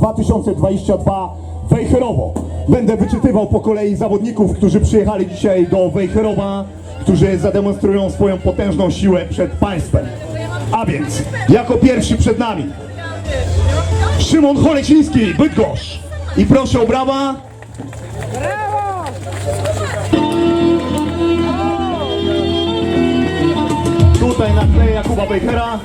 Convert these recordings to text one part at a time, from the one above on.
2022 Wejherowo. Będę wyczytywał po kolei zawodników, którzy przyjechali dzisiaj do Wejherowa, którzy zademonstrują swoją potężną siłę przed państwem. A więc, jako pierwszy przed nami Szymon Choleciński, Bydgoszcz. I proszę o brawa. Tutaj na tle Jakuba Bejhera.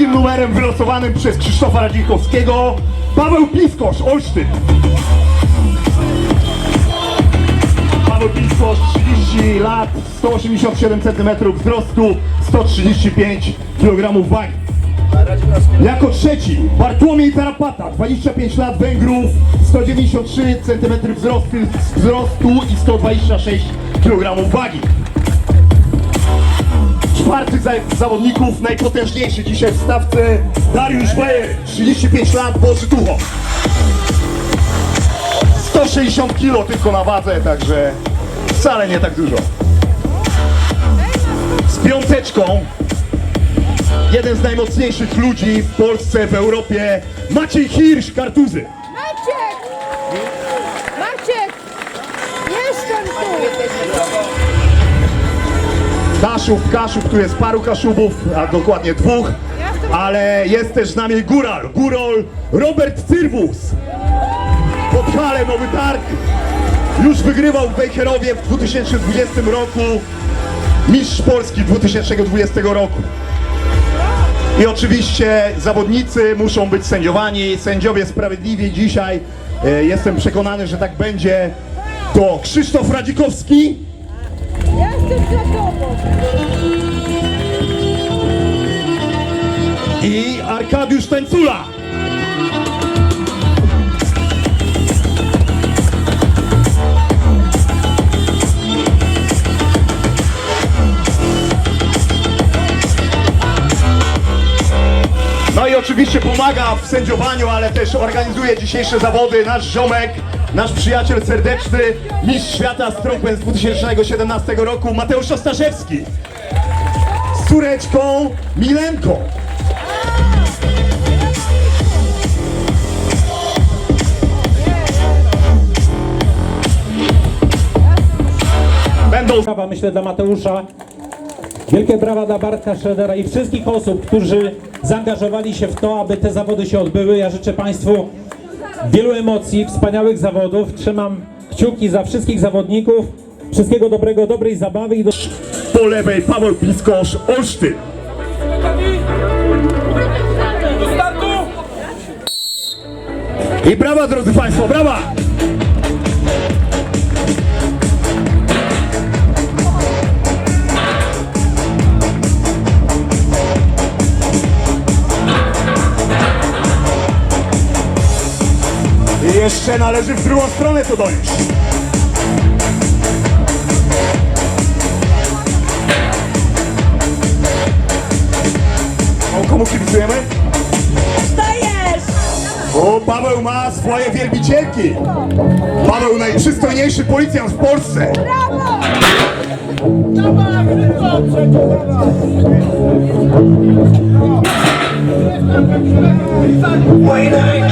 Drugim numerem wylosowanym przez Krzysztofa Radzikowskiego Paweł Piskosz, Olsztyn. Paweł Piskosz, 30 lat, 187 cm wzrostu, 135 kg wagi. Jako trzeci Bartłomiej Tarapata, 25 lat Węgrów, 193 cm wzrostu, wzrostu i 126 kg wagi. Za- zawodników, najpotężniejszy dzisiaj w stawce Dariusz Wejer, 35 lat, Boży Tucho. 160 kg tylko na wadze, także wcale nie tak dużo. Z piąteczką jeden z najmocniejszych ludzi w Polsce, w Europie, Maciej Hirsch, Kartuzy. Maciek! Maciek! Jestem tu! Kaszub, Kaszub, tu jest paru Kaszubów, a dokładnie dwóch, ale jest też z nami Góral, Górol Robert Cyrwus. Podhale, Nowy Targ, już wygrywał w Wejherowie w 2020 roku, mistrz Polski 2020 roku. I oczywiście zawodnicy muszą być sędziowani, sędziowie sprawiedliwi dzisiaj. E, Jestem przekonany, że tak będzie. To Krzysztof Radzikowski! I Arkadiusz Tańcula. No i oczywiście pomaga w sędziowaniu, ale też organizuje dzisiejsze zawody nasz ziomek, nasz przyjaciel serdeczny, mistrz świata tropem z 2017 roku, Mateusz Ostaszewski. Z córeczką Milenką. Będą Brawa myślę dla Mateusza. Wielkie brawa dla Bartka Schroedera i wszystkich osób, którzy zaangażowali się w to, aby te zawody się odbyły. Ja życzę Państwu wielu emocji, wspaniałych zawodów. Trzymam kciuki za wszystkich zawodników. Wszystkiego dobrego, dobrej zabawy i do... po lewej Paweł Piskosz, Olsztyn. I brawa drodzy Państwo, brawa! Jeszcze należy w drugą stronę to donieść. O komu kibicujemy? Stajesz! O, Paweł ma swoje wielbicielki. Paweł najprzystojniejszy policjant w Polsce. Brawo!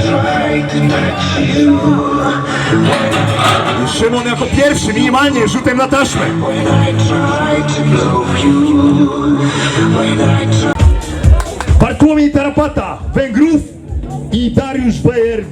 Tried to touch you, I Szymon jako pierwszy, minimalnie, rzutem na taśmę. Bartłomiej Tarapata, Węgrów i Dariusz Wejer,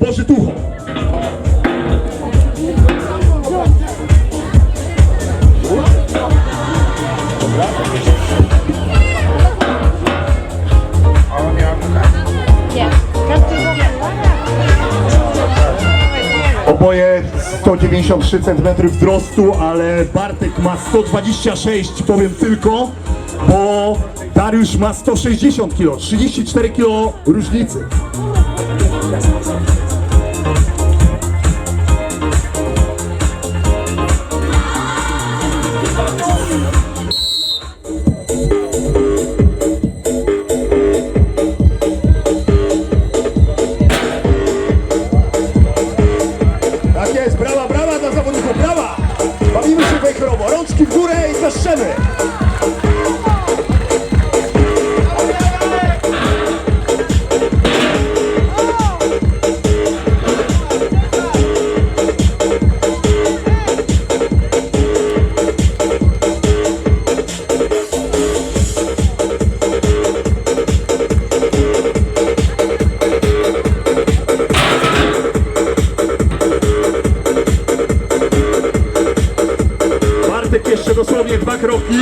Oboje 193 cm wzrostu, ale Bartek ma 126, powiem tylko, bo Dariusz ma 160 kg, 34 kg różnicy. dosłownie dwa kroki.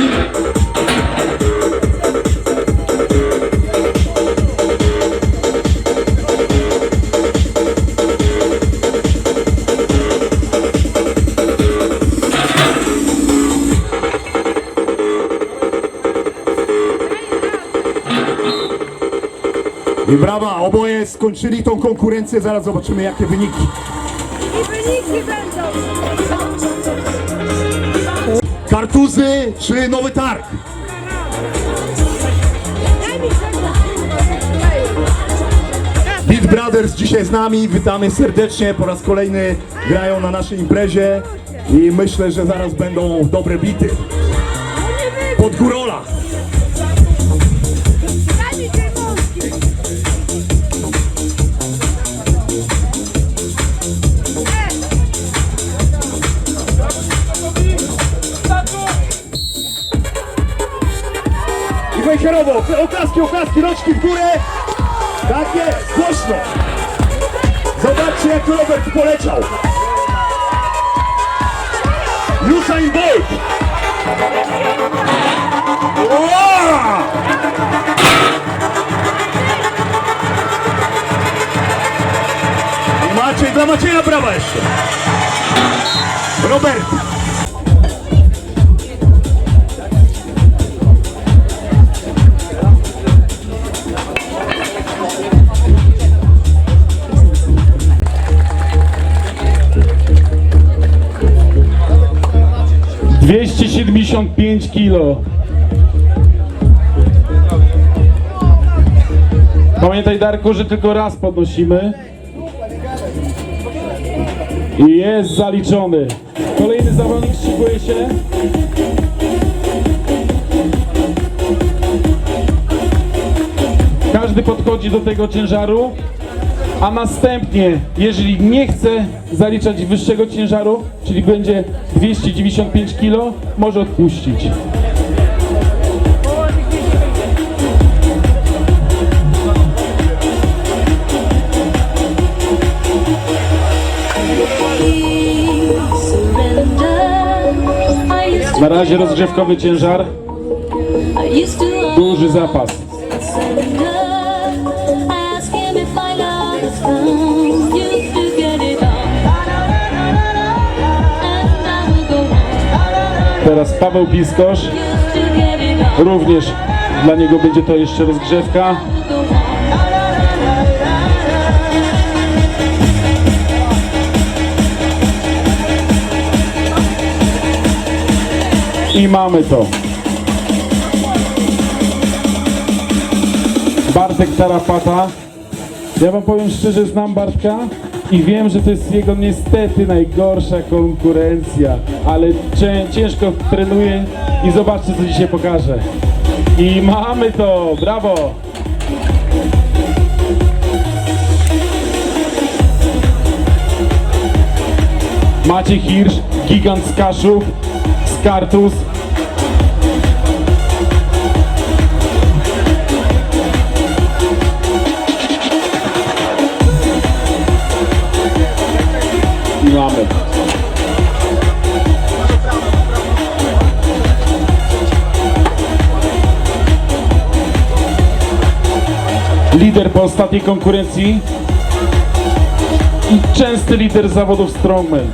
I brawa, oboje skończyli tą konkurencję, zaraz zobaczymy jakie wyniki. I wyniki będą! Kartuzy czy nowy targ? Beat Brothers dzisiaj z nami, witamy serdecznie, po raz kolejny grają na naszej imprezie i myślę, że zaraz będą dobre bity. Pod górola. Oklaski, oklaski, rączki w górę. Tak jest, głośno. Zobaczcie jak Robert poleciał. Usain Bolt. Maciej, dla Macieja brawa jeszcze. Robert. Dwieście siedemdziesiąt pięć kilo. Pamiętaj Darku, że tylko raz podnosimy. I jest zaliczony. Kolejny zawodnik szykuje się. Każdy podchodzi do tego ciężaru, a następnie, jeżeli nie chce zaliczać wyższego ciężaru, czyli będzie 295 kg, może odpuścić. Na razie rozgrzewkowy ciężar, duży zapas. Teraz Paweł Piskosz, również dla niego będzie to jeszcze rozgrzewka. I mamy to. Bartek Tarapata. Ja wam powiem szczerze, znam Bartka i wiem, że to jest jego niestety najgorsza konkurencja, ale cię, ciężko trenuje i zobaczcie, co dzisiaj pokaże. I mamy to, brawo! Maciej Hirsch, gigant z Kaszów, z Kartus. Lider po ostatniej konkurencji i częsty lider zawodów Strongman.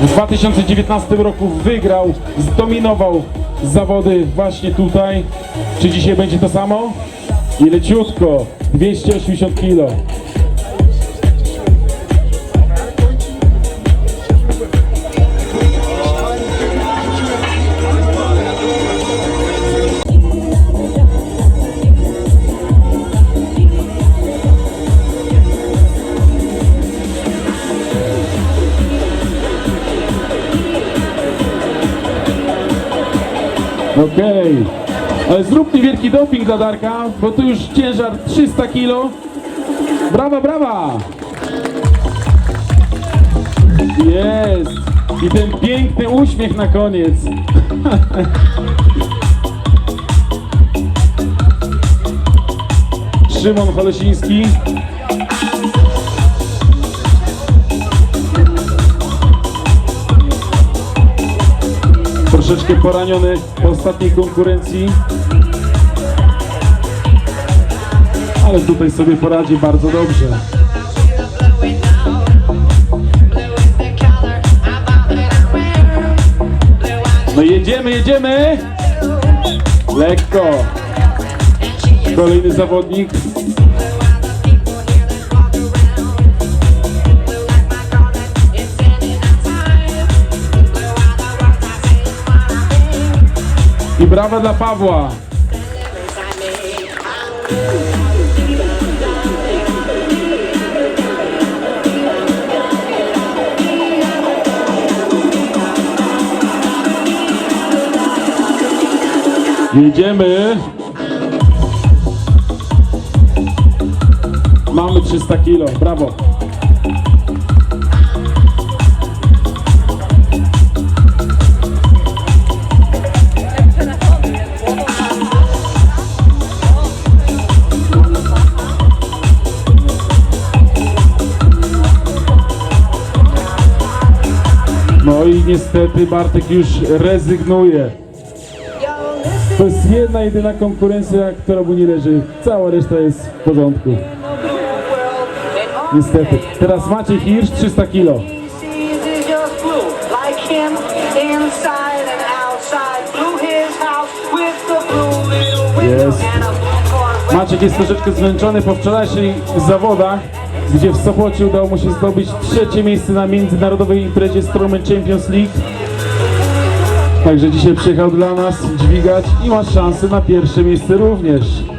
W 2019 roku wygrał, zdominował zawody właśnie tutaj. Czy dzisiaj będzie to samo? I leciutko, 280 kg. Okej. Ale zrób wielki doping dla Darka, bo tu już ciężar 300 kg. Brawa, brawa! Jest! I ten piękny uśmiech na koniec. Szymon Holesiński. Troszeczkę poraniony w ostatniej konkurencji. Ale tutaj sobie poradzi bardzo dobrze. No jedziemy, jedziemy! Lekko. Kolejny zawodnik. Brawa dla Pawła. Jedziemy. Mamy 300 kilo, brawo. No i niestety Bartek już rezygnuje. To jest jedna, jedyna konkurencja, która mu nie leży. Cała reszta jest w porządku. Niestety. Teraz Maciej Hirsch, 300 kilo. car. Maciek jest troszeczkę zmęczony po wczorajszych zawodach, gdzie w Sopocie udało mu się zdobyć trzecie miejsce na międzynarodowej imprezie Strongman Champions League. Także dzisiaj przyjechał dla nas dźwigać i ma szansę na pierwsze miejsce również.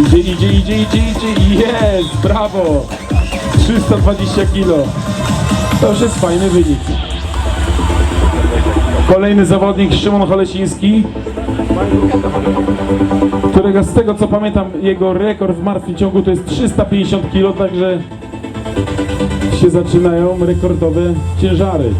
Idzie, idzie, idzie, idzie, idzie. Jest, brawo. 320 kilo. To już jest fajny wynik. Kolejny zawodnik Szymon Cholesiński, którego z tego co pamiętam jego rekord w martwym ciągu to jest 350 kilo, także się zaczynają rekordowe ciężary.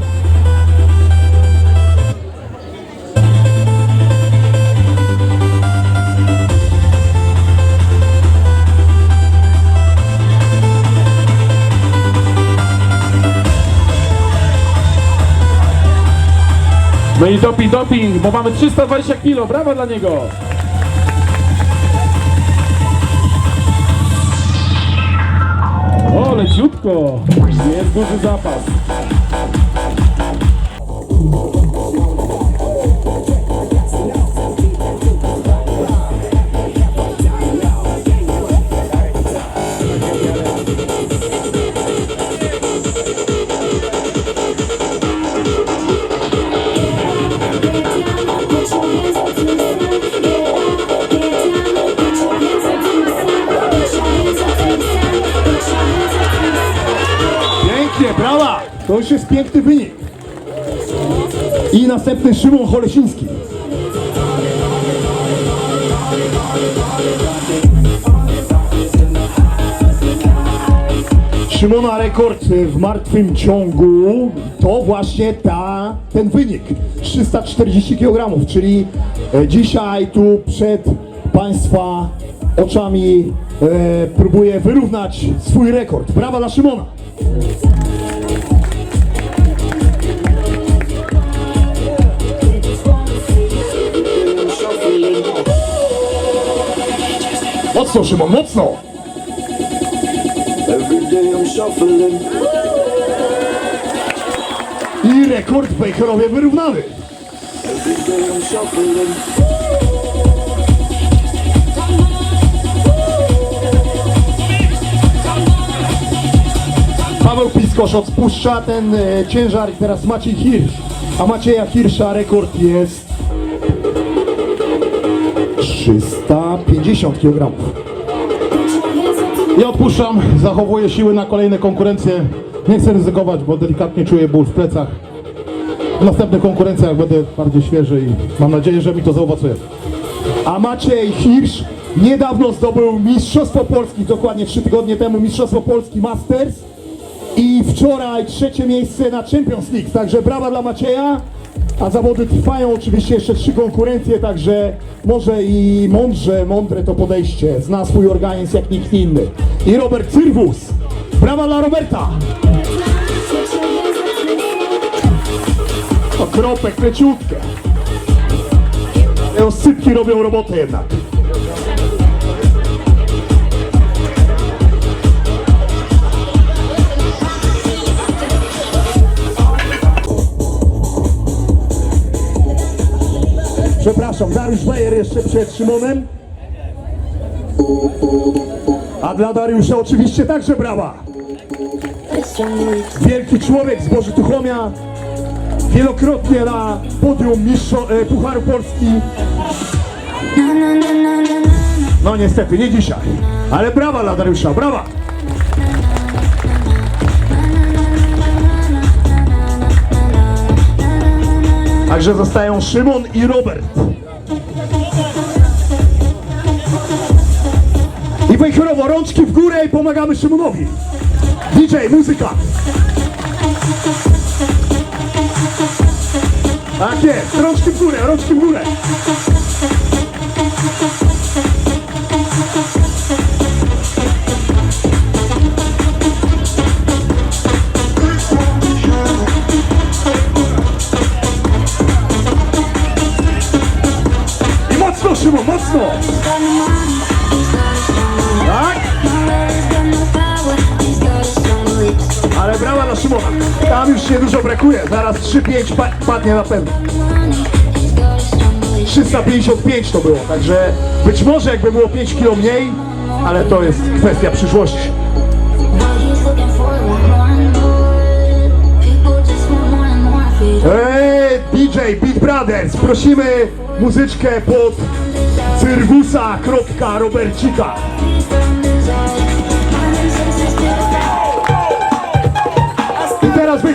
No i doping, doping, bo mamy 320 kilo, brawo dla niego! O, leciutko! Jest duży zapas. To już jest piękny wynik. I następny Szymon Cholesiński. Szymona rekord w martwym ciągu to właśnie ta, ten wynik 340 kg, czyli e, dzisiaj tu przed Państwa oczami e, próbuję wyrównać swój rekord. Brawa dla Szymona! Mocno Szymon, mocno! I rekord Bakerowie wyrównany. Paweł Piskosz odpuszcza ten e, ciężar i teraz Maciej Hirsch. A Macieja Hirsza rekord jest 350 kg. Ja odpuszczam, zachowuję siły na kolejne konkurencje. Nie chcę ryzykować, bo delikatnie czuję ból w plecach. W następnych konkurencjach będę bardziej świeży i mam nadzieję, że mi to zaowocuje. A Maciej Hirsch niedawno zdobył Mistrzostwo Polski, dokładnie 3 tygodnie temu Mistrzostwo Polski Masters i wczoraj trzecie miejsce na Champions League. Także brawa dla Macieja. A zawody trwają oczywiście jeszcze trzy konkurencje, także może i mądrze, mądre to podejście. Zna swój organizm jak nikt inny. I Robert Cyrwus. Brawa dla Roberta. kropek, leciutkie. Te osypki robią robotę jednak. Przepraszam, Dariusz Bejer jeszcze przed Szymonem. A dla Dariusza oczywiście także brawa. Wielki człowiek z Boży Tuchomia. Wielokrotnie na podium mistrzo, e, Pucharu Polski. No niestety, nie dzisiaj. Ale brawa dla Dariusza, brawa. Także zostają Szymon i Robert. I wejherowo, rączki w górę i pomagamy Szymonowi. DJ, muzyka. Tak jest, rączki w górę, rączki w górę. Brakuje. Zaraz 3-5 pa padnie na pewno. 355 to było, także być może jakby było 5 kg mniej, ale to jest kwestia przyszłości. Ej, DJ Beat Brothers, prosimy muzyczkę pod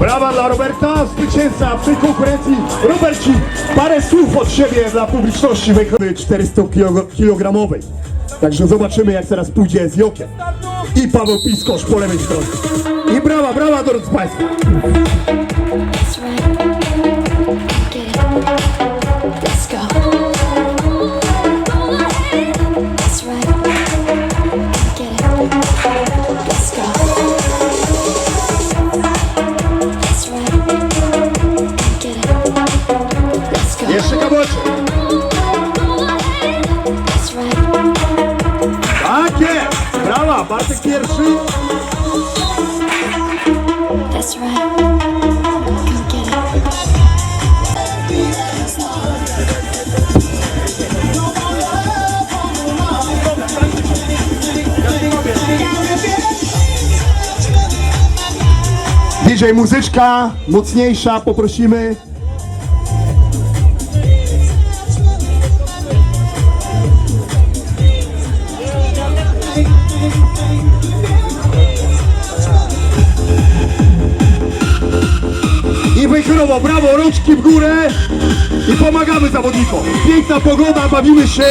Brawa dla Roberta, zwycięzca tej konkurencji. Roberci, parę słów od siebie dla publiczności wychody 400-kilogramowej. Także zobaczymy jak teraz pójdzie z Jokiem. I Paweł Piskosz po lewej stronie. I brawa, brawa drodzy Państwo. Bartek pierwszy. That's right. Go get it. DJ muzyczka, mocniejsza, poprosimy. Wychrowo, brawo, rączki w górę i pomagamy zawodnikom. Piękna pogoda, bawimy się.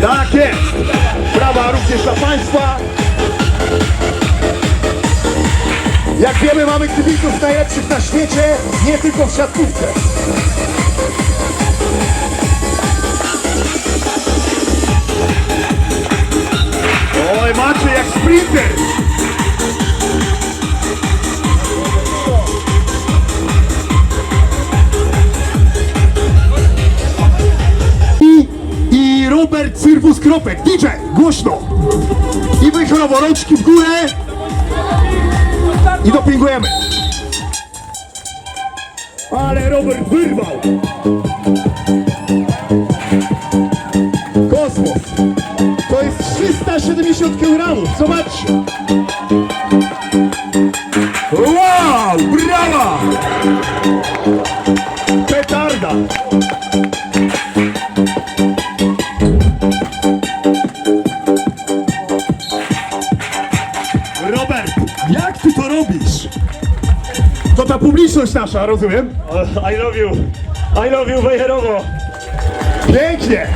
Tak jest. Brawa również dla Państwa. Jak wiemy, mamy kibiców najlepszych na świecie, nie tylko w siatkówce. Oj, macie jak sprinter. Robert Syrwus Kropek, DJ, głośno! I wychorowo rączki w górę i dopingujemy. Ale Robert wyrwał! Kosmos! To jest 370 kg, zobaczcie! Wow! Brawa! Petarda! Publiczność nasza, rozumiem? I love you. I love you, Wejherowo. Pięknie.